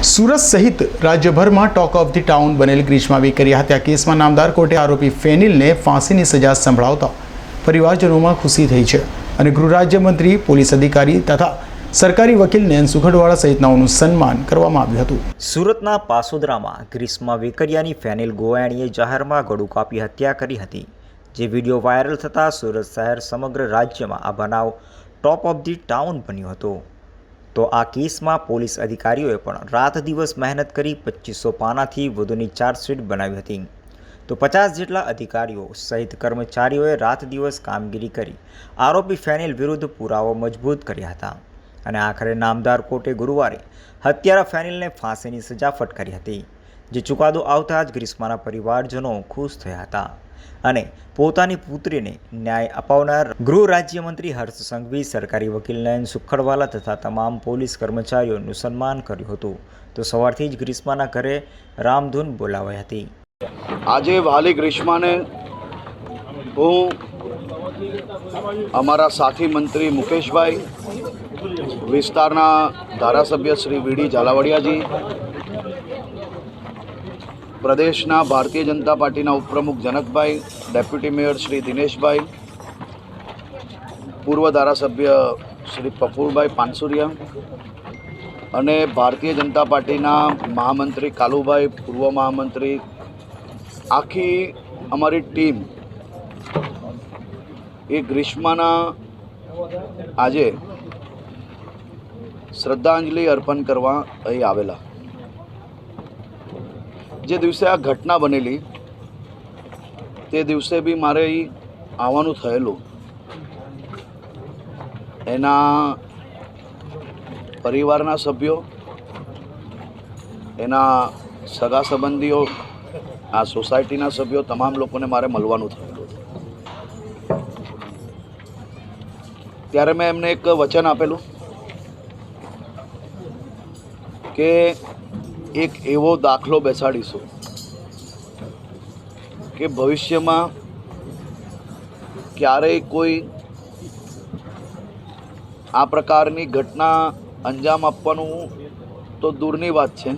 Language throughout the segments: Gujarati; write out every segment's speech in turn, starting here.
સુરત સહિત રાજ્યભરમાં ટોક ઓફ ધી ટાઉન બનેલ ગ્રીષ્મા વેકરી હત્યા કેસમાં નામદાર કોર્ટે આરોપી ફેનિલને ફાંસીની સજા સંભળાવતા પરિવારજનોમાં ખુશી થઈ છે અને ગૃહરાજ્યમંત્રી પોલીસ અધિકારી તથા સરકારી વકીલ નેન સુખડવાળા સહિતનાઓનું સન્માન કરવામાં આવ્યું હતું. સુરતના પાસોદરામાં ગ્રીષ્મા વેકરિયાની ફેનિલ ગોવાણીએ જાહેરમાં ગળું કાપી હત્યા કરી હતી, જે વીડિયો વાયરલ થતાં સુરત શહેર સમગ્ર રાજ્યમાં આ બનાવ ટોપ ઓફ ધી ટાઉન બન્યો હતો. તો આ કેસમાં પોલીસ અધિકારીઓએ પણ રાત દિવસ મહેનત કરી પચીસો પાનાથી વધુની ચાર્જશીટ બનાવી હતી. તો પચાસ જેટલા અધિકારીઓ સહિત કર્મચારીઓએ રાત દિવસ કામગીરી કરી આરોપી ફેનિલ વિરુદ્ધ પુરાવો મજબૂત કર્યા હતા અને આખરે નામદાર કોર્ટે ગુરુવારે હત્યારા ફેનિલને ફાંસીની સજા ફટકારી હતી, જે ચુકાદો આવતા જ ગ્રીસ્માના પરિવારજનો ખુશ થયા હતા. અને પોતાની પુત્રીને ન્યાય અપાવનાર ગૃહ રાજ્યમંત્રી હર્ષ સંઘવી, સરકારી વકીલ નયન સુખડવાલા તથા તમામ પોલીસ કર્મચારીઓનું સન્માન કર્યું હતું. તો સવારથી જ ગ્રીષ્માના ઘરે રામધૂન બોલાવાઈ હતી. આજે વાલી ગ્રીષ્માને હું અમારા સાથી મંત્રી મુકેશભાઈ, વિસ્તારના ધારાસભ્ય શ્રી વીડી ઝાલાવાડિયાજી પ્રદેશના ભારતીય જનતા પાર્ટીના ઉપપ્રમુખ જનકભાઈ, ડેપ્યુટી મેયર શ્રી દિનેશભાઈ, પૂર્વ ધારાસભ્ય શ્રી પફુરભાઈ પાનસુરિયા અને ભારતીય જનતા પાર્ટીના મહામંત્રી કાલુભાઈ, પૂર્વ મહામંત્રી, આખી અમારી ટીમ એ ગ્રીષ્માના આજે શ્રદ્ધાંજલિ અર્પણ કરવા અહીં આવેલા. જે દિવસે આ ઘટના બનેલી, તે દિવસે બી મારે આવવાનું થયેલું. એના પરિવારના સભ્યો, એના સગા સંબંધીઓ, આ સોસાયટીના સભ્યો તમામ લોકોને મારે મળવાનું થયેલું. ત્યારે મેં એમને એક વચન આપેલું કે એક એવો દાખલો બેસાડીશું કે ભવિષ્યમાં ક્યારેય કોઈ આ પ્રકારની ઘટના અંજામ આપવાનું તો દૂરની વાત છે.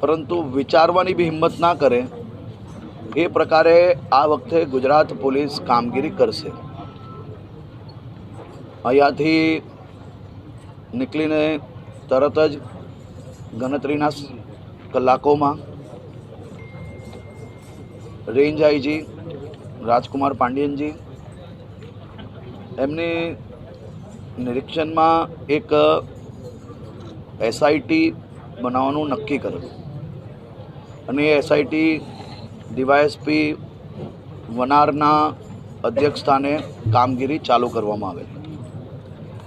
પરંતુ વિચારવાની બી હિંમત ના કરે એ પ્રકારે આ વખતે ગુજરાત પોલીસ કામગીરી કરશે. અહીંયાથી નીકળીને તરત જ ગણતરીના કલાકોમાં રેન્જ આઈજી, રાજકુમાર પાંડિયનજી, એમની નિરીક્ષણમાં એક, એસઆઈટી બનાવવાનું નક્કી કરેલું. અને એ એસઆઈટી ડીવાયએસપી વનારના અધ્યક્ષ સ્થાને કામગીરી ચાલુ કરવામાં આવેલી.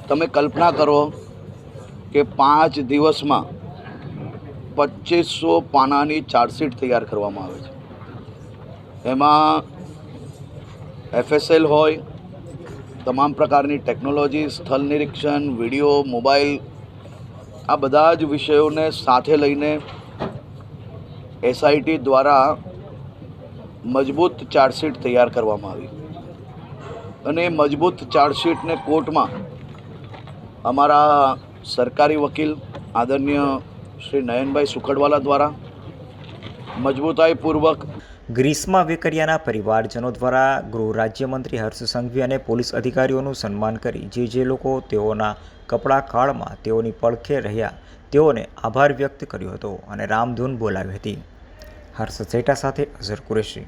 તમે કલ્પના કરો કે પાંચ દિવસમાં પચીસો પાનાની ચાર્જશીટ તૈયાર કરવામાં આવે છે. એમાં એફએસએલ હોય, તમામ પ્રકારની ટેકનોલોજી સ્થળ નિરીક્ષણ વીડિયો મોબાઈલ આ બધા જ વિષયોને સાથે લઈને એસઆઈટી દ્વારા મજબૂત ચાર્જશીટ તૈયાર કરવામાં આવી. અને એ મજબૂત ચાર્જશીટને કોર્ટમાં અમારા સરકારી વકીલ, આદરણીય શ્રી નયનભાઈ સુખડવાલા દ્વારા મજબૂતાઈપૂર્વક ગ્રીસમાં વેકરિયાના પરિવારજનો દ્વારા ગૃહ રાજ્યમંત્રી હર્ષ સંઘવી અને પોલીસ અધિકારીઓનું સન્માન કરી જે જે લોકો તેઓના કપડા કાળમાં તેઓની પડખે રહ્યા તેઓને આભાર વ્યક્ત કર્યો હતો અને રામધૂન બોલાવી હતી. હર્ષ સેટા સાથે અઝર કુરેશી.